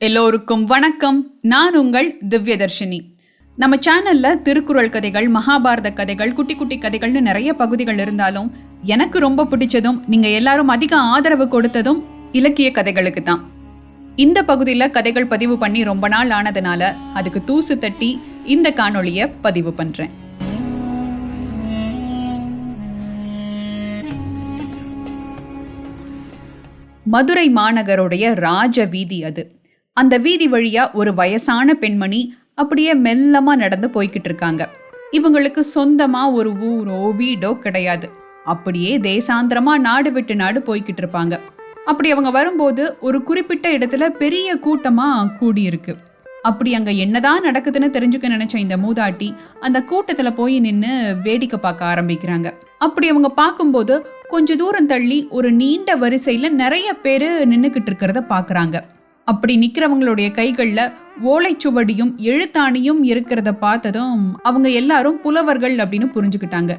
எல்லோருக்கும் வணக்கம். நான் உங்கள் திவ்யதர்ஷினி. நம்ம சேனல்ல திருக்குறள் கதைகள் மகாபாரத கதைகள் குட்டி குட்டி கதைகள்னு நிறைய பகுதிகள் இருந்தாலும் எனக்கு ரொம்ப பிடிச்சதும் நீங்க எல்லாரும் அதிக ஆதரவு கொடுத்ததும் இலக்கிய கதைகளுக்கு தான். இந்த பகுதியில் கதைகள் பதிவு பண்ணி ரொம்ப நாள் ஆனதுனால அதுக்கு தூசு தட்டி இந்த காணொளியை பதிவு பண்றேன். மதுரை மாநகருடைய ராஜ வீதி அது. அந்த வீதி வழியா ஒரு வயசான பெண்மணி அப்படியே மெல்லமா நடந்து போய்கிட்டு இருக்காங்க. இவங்களுக்கு சொந்தமா ஒரு ஊரோ வீடோ கிடையாது. அப்படியே தேசாந்திரமா நாடு விட்டு நாடு போய்கிட்டு இருப்பாங்க. அப்படி அவங்க வரும்போது ஒரு குறிப்பிட்ட இடத்துல பெரிய கூட்டமா கூடியிருக்கு. அப்படி அங்க என்னதான் நடக்குதுன்னு தெரிஞ்சுக்க நினைச்ச இந்த மூதாட்டி அந்த கூட்டத்துல போய் நின்று வேடிக்கை பார்க்க ஆரம்பிக்கிறாங்க. அப்படி அவங்க பார்க்கும்போது கொஞ்ச தூரம் தள்ளி ஒரு நீண்ட வரிசையில நிறைய பேர் நின்றுக்கிட்டு இருக்கிறத பாக்குறாங்க அப்படி நிக்கிறவங்களுடைய கைகள்ல ஓலைச்சுவடியும் எழுத்தாணியும் இருக்கிறத பார்த்ததும் அவங்க எல்லாரும் புலவர்கள் அப்படின்னு புரிஞ்சுக்கிட்டாங்க.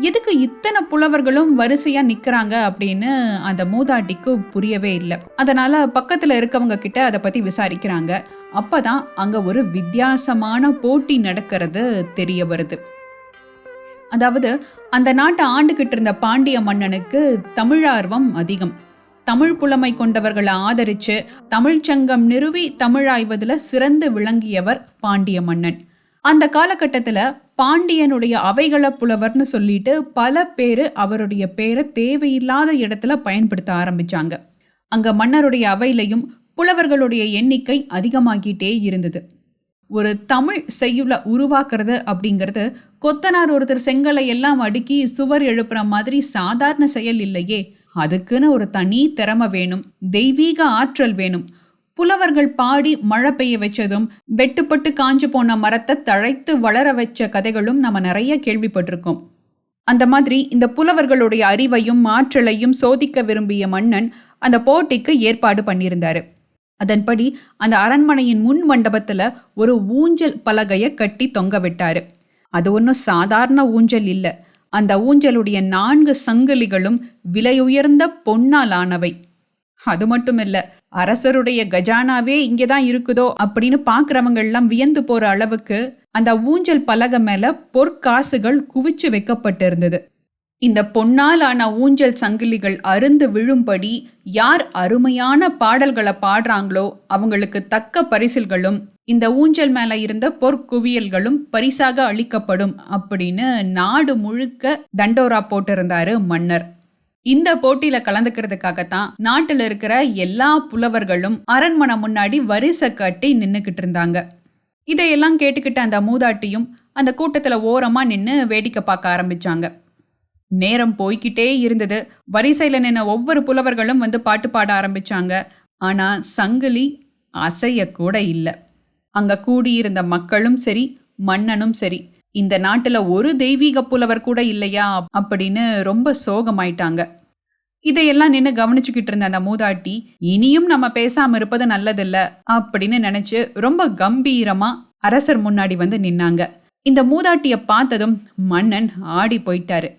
எதுக்கு இத்தனை புலவர்களும் வரிசையா நிக்கிறாங்க அப்படின்னு அந்த மூதாட்டிக்கு புரியவே இல்லை. அதனால பக்கத்துல இருக்கவங்க கிட்ட அதை பத்தி விசாரிக்கிறாங்க. அப்பதான் அங்க ஒரு வித்தியாசமான போட்டி நடக்கிறது தெரிய வருது. அதாவது அந்த நாட்டை ஆண்டுகிட்டு இருந்த பாண்டிய மன்னனுக்கு தமிழார்வம் அதிகம். தமிழ் புலமை கொண்டவர்களை ஆதரிச்சு தமிழ்ச்சங்கம் நிறுவி தமிழாய்வதில் சிறந்து விளங்கியவர் பாண்டிய மன்னன். அந்த காலகட்டத்தில் பாண்டியனுடைய அவைகள புலவர்னு சொல்லிட்டு பல பேர் அவருடைய பேரை தேவையில்லாத இடத்துல பயன்படுத்த ஆரம்பித்தாங்க அங்கே மன்னருடைய அவையிலையும் புலவர்களுடைய எண்ணிக்கை அதிகமாகிட்டே இருந்தது. ஒரு தமிழ் செய்யுளை உருவாக்குறது அப்படிங்கிறது கொத்தனார் ஒருத்தர் செங்கலை எல்லாம் அடுக்கி சுவர் எழுப்புற மாதிரி சாதாரண செயல் இல்லையே. அதுக்குன்னு ஒரு தனி திறமை வேணும் தெய்வீக ஆற்றல் வேணும். புலவர்கள் பாடி மழை பெய்ய வச்சதும் வெட்டுப்பட்டு காஞ்சு போன மரத்தை தழைத்து வளர வச்ச கதைகளும் நம்ம நிறைய கேள்விப்பட்டிருக்கோம். அந்த மாதிரி இந்த புலவர்களுடைய அறிவையும் ஆற்றலையும் சோதிக்க விரும்பிய மன்னன் அந்த போட்டிக்கு ஏற்பாடு பண்ணியிருந்தாரு. அதன்படி அந்த அரண்மனையின் முன் மண்டபத்துல ஒரு ஊஞ்சல் பலகையை கட்டி தொங்க விட்டாரு. அது ஒன்றும் சாதாரண ஊஞ்சல் இல்லை. அந்த ஊஞ்சலுடைய நான்கு சங்கிலிகளும் விலையுயர்ந்த பொன்னால் ஆனவை அது மட்டுமில்ல அரசருடைய கஜானாவே இங்கதான் இருக்குதோ அப்படின்னு பாக்குறவங்க எல்லாம் வியந்து போற அளவுக்கு அந்த ஊஞ்சல் பலகை மேல பொற்காசுகள் குவிச்சு வைக்கப்பட்டிருந்தது. இந்த பொன்னால் ஆன ஊஞ்சல் சங்கிலிகள் அருந்து விழும்படி யார் அருமையான பாடல்களை பாடுறாங்களோ அவங்களுக்கு தக்க பரிசில்களும் இந்த ஊஞ்சல் மேல இருந்த பொற்குவியல்களும் பரிசாக அளிக்கப்படும் அப்படின்னு நாடு முழுக்க தண்டோரா போட்டிருந்தாரு மன்னர். இந்த போட்டியில கலந்துக்கிறதுக்காகத்தான் நாட்டுல இருக்கிற எல்லா புலவர்களும் அரண்மனை முன்னாடி வரிசை கட்டி நின்னுக்கிட்டு இருந்தாங்க. இதையெல்லாம் கேட்டுக்கிட்ட அந்த மூதாட்டியும் அந்த கூட்டத்துல ஓரமா நின்று வேடிக்கை பார்க்க ஆரம்பிச்சாங்க. நேரம் போய்கிட்டே இருந்தது. வரிசையில நின்ன ஒவ்வொரு புலவர்களும் வந்து பாட்டு பாட ஆரம்பிச்சாங்க. ஆனா சங்கிலி அசைய கூட இல்லை. அங்க கூடியிருந்த மக்களும் சரி மன்னனும் சரி இந்த நாட்டுல ஒரு தெய்வீக புலவர் கூட இல்லையா அப்படின்னு ரொம்ப சோகமாயிட்டாங்க. இதையெல்லாம் நின்று கவனிச்சுக்கிட்டு இருந்த அந்த மூதாட்டி இனியும் நம்ம பேசாம இருப்பது நல்லதில்ல அப்படின்னு நினைச்சு ரொம்ப கம்பீரமா அரசர் முன்னாடி வந்து நின்னாங்க. இந்த மூதாட்டிய பார்த்ததும் மன்னன் ஆடி போயிட்டாரு.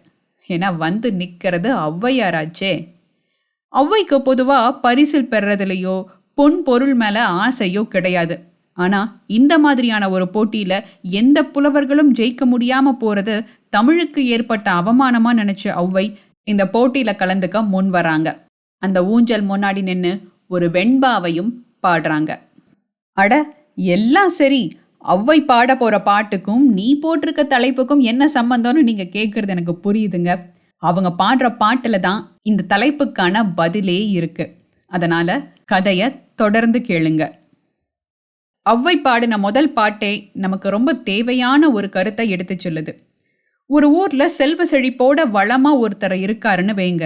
ஏன்னா வந்து நிக்கிறது ஔவையாராச்சே. ஔவைக்கு பொதுவா பரிசில் பெறதுலையோ பொன் பொருள் மேல ஆசையோ கிடையாது. ஆனால் இந்த மாதிரியான ஒரு போட்டியில் எந்த புலவர்களும் ஜெயிக்க முடியாமல் போகிறது தமிழுக்கு ஏற்பட்ட அவமானமாக நினச்ச ஔவை இந்த போட்டியில் கலந்துக்க முன் வராங்க. அந்த ஊஞ்சல் முன்னாடி நின்று ஒரு வெண்பாவையும் பாடுறாங்க. அட எல்லாம் சரி. ஔவை பாட போகிற பாட்டுக்கும் நீ போட்டிருக்க தலைப்புக்கும் என்ன சம்பந்தம்னு நீங்கள் கேட்குறது எனக்கு புரியுதுங்க. அவங்க பாடுற பாட்டில் தான் இந்த தலைப்புக்கான பதிலே இருக்குது அதனால் கதையை தொடர்ந்து கேளுங்க. அவ்வை பாடின முதல் பாட்டே நமக்கு ரொம்ப தேவையான ஒரு கருத்தை எடுத்து சொல்லுது. ஒரு ஊர்ல செல்வ செழிப்போட வளமா ஒருத்தர் இருக்காருன்னு வைங்க.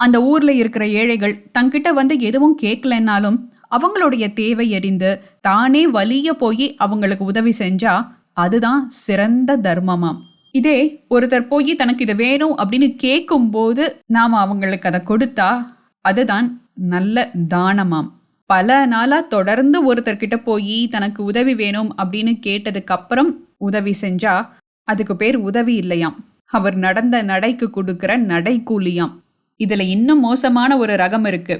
அந்த ஊர்ல இருக்கிற ஏழைகள் தங்கிட்ட வந்து எதுவும் கேட்கலன்னாலும் அவங்களுடைய தேவை எறிந்து தானே வலிய போய் அவங்களுக்கு உதவி செஞ்சா அதுதான் சிறந்த தர்மமாம். இதே ஒருத்தர் போய் தனக்கு இது வேணும் அப்படின்னு கேட்கும்போது நாம் அவங்களுக்கு அதை கொடுத்தா அதுதான் நல்ல தானமாம். பல நாளாக தொடர்ந்து ஒருத்தர்கிட்ட போய் தனக்கு உதவி வேணும் அப்படின்னு கேட்டதுக்கு அப்புறம் உதவி செஞ்சா அதுக்கு பேர் உதவி இல்லையாம். அவர் நடந்த நடைக்கு கொடுக்கிற நடைக்கூலியாம் இதில் இன்னும் மோசமான ஒரு ரகம் இருக்கு.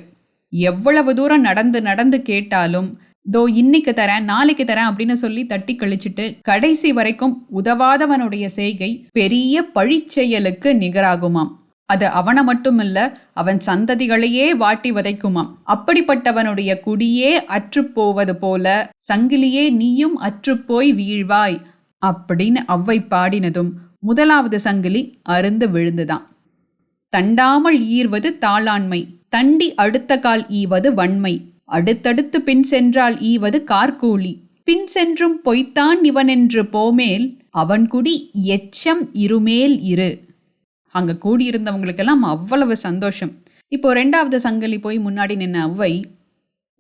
எவ்வளவு தூரம் நடந்து நடந்து கேட்டாலும் தோ இன்னைக்கு தரேன் நாளைக்கு தரேன் அப்படின்னு சொல்லி தட்டி கழிச்சிட்டு கடைசி வரைக்கும் உதவாதவனுடைய செய்கை பெரிய பழிச்செயலுக்கு நிகராகுமாம். அது அவனை மட்டுமில்ல அவன் சந்ததிகளையே வாட்டி வதைக்குமாம். அப்படிப்பட்டவனுடைய குடியே அற்றுப்போவது போல சங்கிலியே நீயும் அற்றுப்போய் வீழ்வாய் அப்படின்னு அவ்வை பாடினதும் முதலாவது சங்கிலி அருந்து விழுந்துதான். தண்டாமல் ஈர்வது தாளாண்மை தண்டி அடுத்த கால் ஈவது வன்மை அடுத்தடுத்து பின் சென்றால் ஈவது கார்கூலி. பின் சென்றும் பொய்த்தான் இவனென்று போமேல் அவன் குடி எச்சம் இருமேல் இரு. அங்கே கூடியிருந்தவங்களுக்கெல்லாம் அவ்வளவு சந்தோஷம். இப்போ ரெண்டாவது சங்கிலி போய் முன்னாடி நின்ன அவ்வை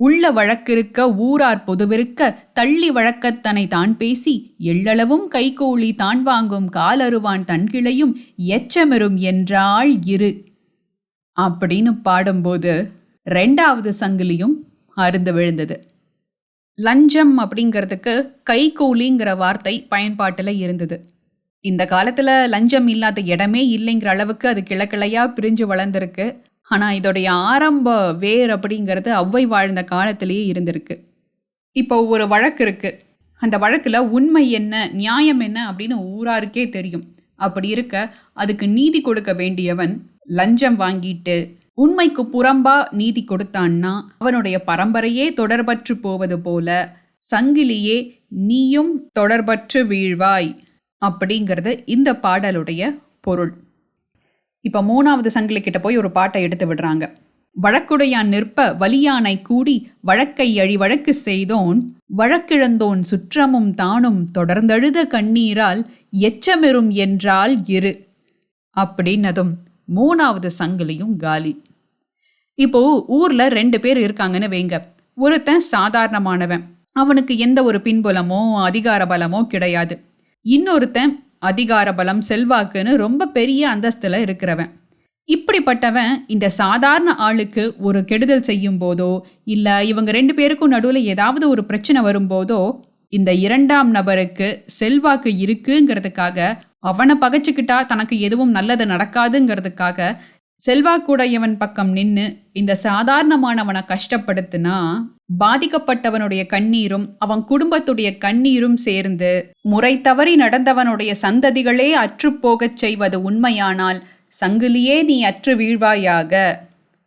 உள்ள வழக்கிருக்க ஊரார் பொதுவிருக்க தள்ளி வழக்கத்தனை தான் பேசி எள்ளளவும் கைகூலி தான் வாங்கும் காலருவான் தன்கிளையும் எச்சமெரும் என்றாள் இரு. அப்படின்னு பாடும்போது ரெண்டாவது சங்கிலியும் அருந்து விழுந்தது. லஞ்சம் அப்படிங்கிறதுக்கு கைகூலிங்கிற வார்த்தை பயன்பாட்டில் இருந்தது. இந்த காலத்தில் லஞ்சம் இல்லாத இடமே இல்லைங்கிற அளவுக்கு அது கிளக்கிளையாக பிரிஞ்சு வளர்ந்துருக்கு. ஆனால் இதோடைய ஆரம்ப வேர் அப்படிங்கிறது ஒளவை வாழ்ந்த காலத்திலேயே இருந்திருக்கு. இப்போ ஒரு வழக்கு இருக்குது அந்த வழக்கில் உண்மை என்ன நியாயம் என்ன அப்படின்னு ஊராருக்கே தெரியும். அப்படி இருக்க அதுக்கு நீதி கொடுக்க வேண்டியவன் லஞ்சம் வாங்கிட்டு உண்மைக்கு புறம்பா நீதி கொடுத்தான்னா அவனுடைய பரம்பரையே தொடர்பற்று போவது போல சங்கிலியே நீயும் தொடர்பற்று வீழ்வாய். அப்படிங்கிறது இந்த பாடலுடைய பொருள். இப்போ மூணாவது சங்கிலி கிட்ட போய் ஒரு பாட்டை எடுத்து விடுறாங்க. வழக்குடையான் நிற்ப வலியானை கூடி வழக்கை அழி வழக்கு செய்தோன் வழக்கிழந்தோன் சுற்றமும் தானும் தொடர்ந்தழுத கண்ணீரால் எச்சமெறும் என்றால் இரு அப்படின்னதும் மூணாவது சங்கிலியும் காலி. இப்போ ஊர்ல ரெண்டு பேர் இருக்காங்கன்னு வைங்க. ஒருத்தன் சாதாரணமானவன். அவனுக்கு எந்த ஒரு பின்புலமோ அதிகார பலமோ கிடையாது. இன்னொருத்தன் அதிகார பலம் செல்வாக்குன்னு ரொம்ப பெரிய அந்தஸ்தில் இருக்கிறவன். இப்படிப்பட்டவன் இந்த சாதாரண ஆளுக்கு ஒரு கெடுதல் செய்யும் போதோ இல்லை இவங்க ரெண்டு பேருக்கும் நடுவில் ஏதாவது ஒரு பிரச்சனை வரும்போதோ இந்த இரண்டாம் நபருக்கு செல்வாக்கு இருக்குங்கிறதுக்காக அவனை பகைச்சிக்கிட்டா தனக்கு எதுவும் நல்லது நடக்காதுங்கிறதுக்காக செல்வாக்குடையவன் பக்கம் நின்னு இந்த சாதாரணமானவனை கஷ்டப்படுத்துனா பாதிக்கப்பட்டவனுடைய கண்ணீரும் அவன் குடும்பத்துடைய கண்ணீரும் சேர்ந்து முறை தவறி நடந்தவனுடைய சந்ததிகளே அற்றுப்போகச் செய்வது உண்மையானால் சங்கிலியே நீ அற்று வீழ்வாயாக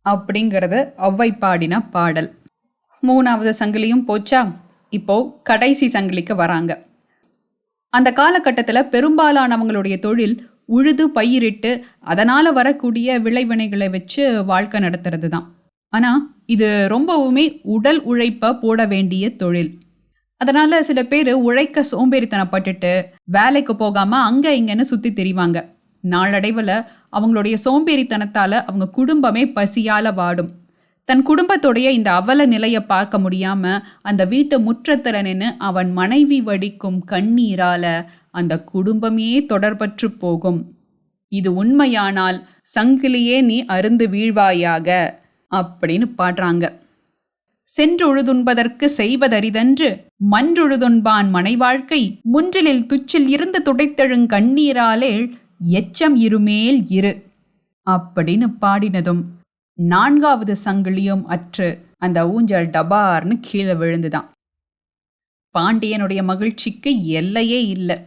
அப்படிங்கிறது ஒளவை பாடின பாடல். மூணாவது சங்கிலியும் போச்சா? இப்போ கடைசி சங்கிலிக்கு வராங்க. அந்த காலகட்டத்தில் பெரும்பாலானவங்களுடைய தொழில் உழுது பயிரிட்டு அதனால் வரக்கூடிய விளைவினைகளை வச்சு வாழ்க்கை நடத்துறது தான் ஆனால் இது ரொம்பவுமே உடல் உழைப்பை போட வேண்டிய தொழில். அதனால் சில பேர் உழைக்க சோம்பேறித்தனப்பட்டுட்டு வேலைக்கு போகாமல் அங்கே இங்கேன்னு சுற்றி தெரிவாங்க. நாளடைவில் அவங்களுடைய சோம்பேறித்தனத்தால் அவங்க குடும்பமே பசியால் வாடும். தன் குடும்பத்துடைய இந்த அவல நிலையை பார்க்க முடியாமல் அந்த வீட்டு முற்றத்தில் நின்று அவன் மனைவி வடிக்கும் கண்ணீரால அந்த குடும்பமே தொடர்பற்று போகும். இது உண்மையானால் சங்கிலியே நீ அருந்து வீழ்வாயாக அப்படின்னு பாடுறாங்க. சென்றுழுதுன்பதற்கு செய்வதரிதன்று மன்றுழுதுன்பான் மனைவாழ்க்கை முன்றிலில் துச்சில் இருந்து துடைத்தெழுங் கண்ணீராலேள் எச்சம் இருமேல் இரு அப்படின்னு பாடினதும் நான்காவது சங்கிலியும் அற்று அந்த ஊஞ்சல் டபார்னு கீழே விழுந்துதான். பாண்டியனுடைய மகிழ்ச்சிக்கு எல்லையே இல்லை.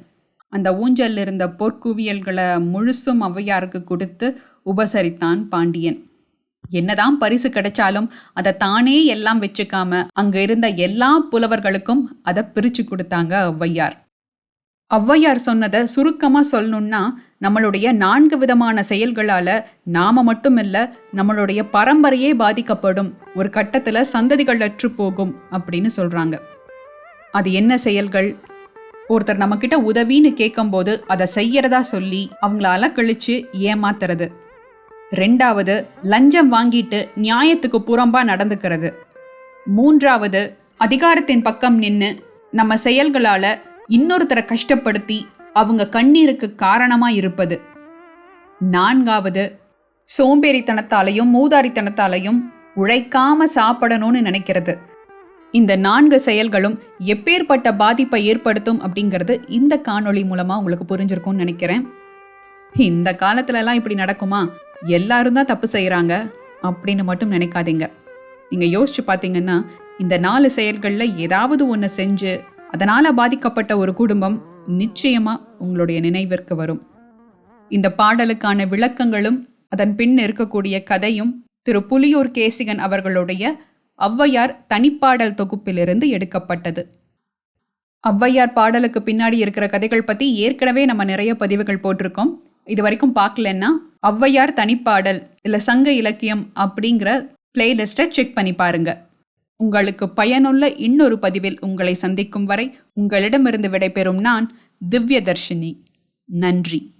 அந்த ஊஞ்சல் இருந்த பொற்குவியல்களை முழுசும் ஔவையாருக்கு கொடுத்து உபசரித்தான் பாண்டியன். என்னதான் பரிசு கிடைச்சாலும் அதை தானே எல்லாம் வச்சுக்காம அங்க இருந்த எல்லா புலவர்களுக்கும் அதை பிரிச்சு கொடுத்தாங்க ஔவையார். ஔவையார் சொன்னதை சுருக்கமாக சொல்லணும்னா நம்மளுடைய நான்கு விதமான செயல்களால நாம மட்டும் இல்ல நம்மளுடைய பரம்பரையே பாதிக்கப்படும் ஒரு கட்டத்துல சந்ததிகள் அற்று போகும் அப்படின்னு சொல்றாங்க. அது என்ன செயல்கள்? ஒருத்தர் நம்மக்கிட்ட உதவின்னு கேட்கும்போது அதை செய்யறதா சொல்லி அவங்களால கழிச்சு ஏமாத்துறது. ரெண்டாவது லஞ்சம் வாங்கிட்டு நியாயத்துக்கு புறம்பா நடந்துக்கிறது. மூன்றாவது அதிகாரத்தின் பக்கம் நின்று நம்ம செயல்களால இன்னொருத்தரை கஷ்டப்படுத்தி அவங்க கண்ணீருக்கு காரணமா இருப்பது. நான்காவது சோம்பேறித்தனத்தாலையும் மூதாரித்தனத்தாலையும் உழைக்காம சாப்பிடணும்னு நினைக்கிறது. இந்த நான்கு செயல்களும் எப்பேற்பட்ட பாதிப்பை ஏற்படுத்தும் அப்படிங்கிறது இந்த காணொளி மூலமாக உங்களுக்கு புரிஞ்சிருக்கும்னு நினைக்கிறேன். இந்த காலத்துலலாம் இப்படி நடக்குமா? எல்லாரும் தான் தப்பு செய்கிறாங்க அப்படின்னு மட்டும் நினைக்காதீங்க. நீங்கள் யோசிச்சு பார்த்தீங்கன்னா இந்த நாலு செயல்களில் ஏதாவது ஒன்று செஞ்சு அதனால் பாதிக்கப்பட்ட ஒரு குடும்பம் நிச்சயமாக உங்களுடைய நினைவிற்கு வரும். இந்த பாடலுக்கான விளக்கங்களும் அதன் பின் இருக்கக்கூடிய கதையும் திரு புலியூர் கேசிகன் அவர்களுடைய ஔவையார் தனிப்பாடல் தொகுப்பிலிருந்து எடுக்கப்பட்டது. ஔவையார் பாடலுக்கு பின்னாடி இருக்கிற கதைகள் பற்றி ஏற்கனவே நம்ம நிறைய பதிவுகள் போட்டிருக்கோம். இது வரைக்கும் பார்க்கலன்னா ஔவையார் தனிப்பாடல் இல்லை சங்க இலக்கியம் அப்படிங்கிற பிளேலிஸ்ட்டை செக் பண்ணி பாருங்க. உங்களுக்கு பயனுள்ள இன்னொரு பதிவில் உங்களை சந்திக்கும் வரை உங்களிடமிருந்து விடைபெறும் நான் திவ்யதர்ஷினி. நன்றி.